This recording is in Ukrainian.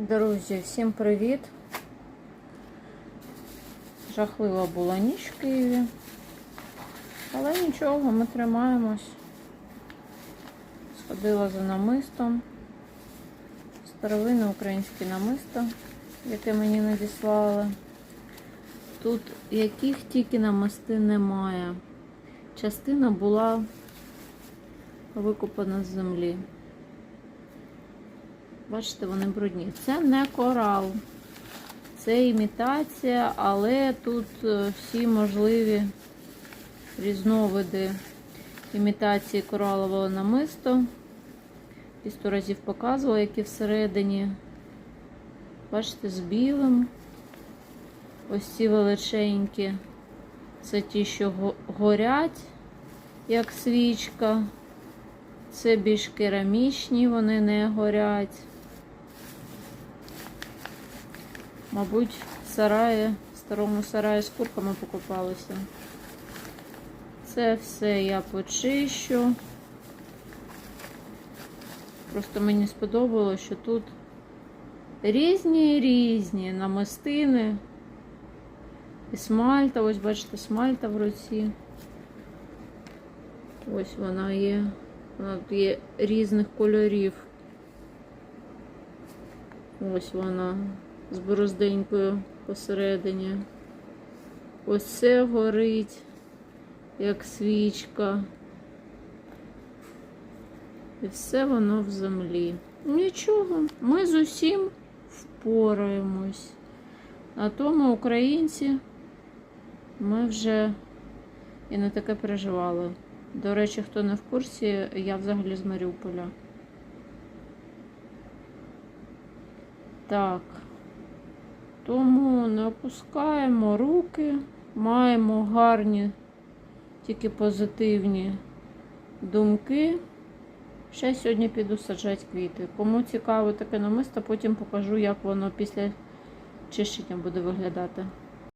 Друзі, всім привіт! Жахлива була ніч в Києві. Але нічого, ми тримаємось. Сходила за намистом. Старовинне українське намисто, яке мені надіслали. Тут яких тільки намисти немає. Частина була викопана з землі. Бачите, вони брудні. Це не корал, це імітація, але тут е, всі можливі різновиди імітації коралового намисту. І сто разів показувала, які всередині. Бачите, з білим. Ось ці величенькі. Це ті, що горять, як свічка. Це більш керамічні, вони не горять. Мабуть, сараї, старому сараї з курками покупалися. Це все я почищу. Просто мені сподобалося, що тут різні різні намистини. І смальта, ось бачите, смальта в руці. Ось вона є. Вона тут є різних кольорів. Ось вона з борозденькою посередині. Ось це горить, як свічка. І все воно в землі. Нічого, ми з усім впораємось. На тому українці ми вже і не таке переживали. До речі, хто не в курсі, я взагалі з Маріуполя. Так. Тому не опускаємо руки, маємо гарні, тільки позитивні думки. Ще сьогодні піду саджати квіти. Кому цікаво таке намисто, потім покажу, як воно після чищення буде виглядати.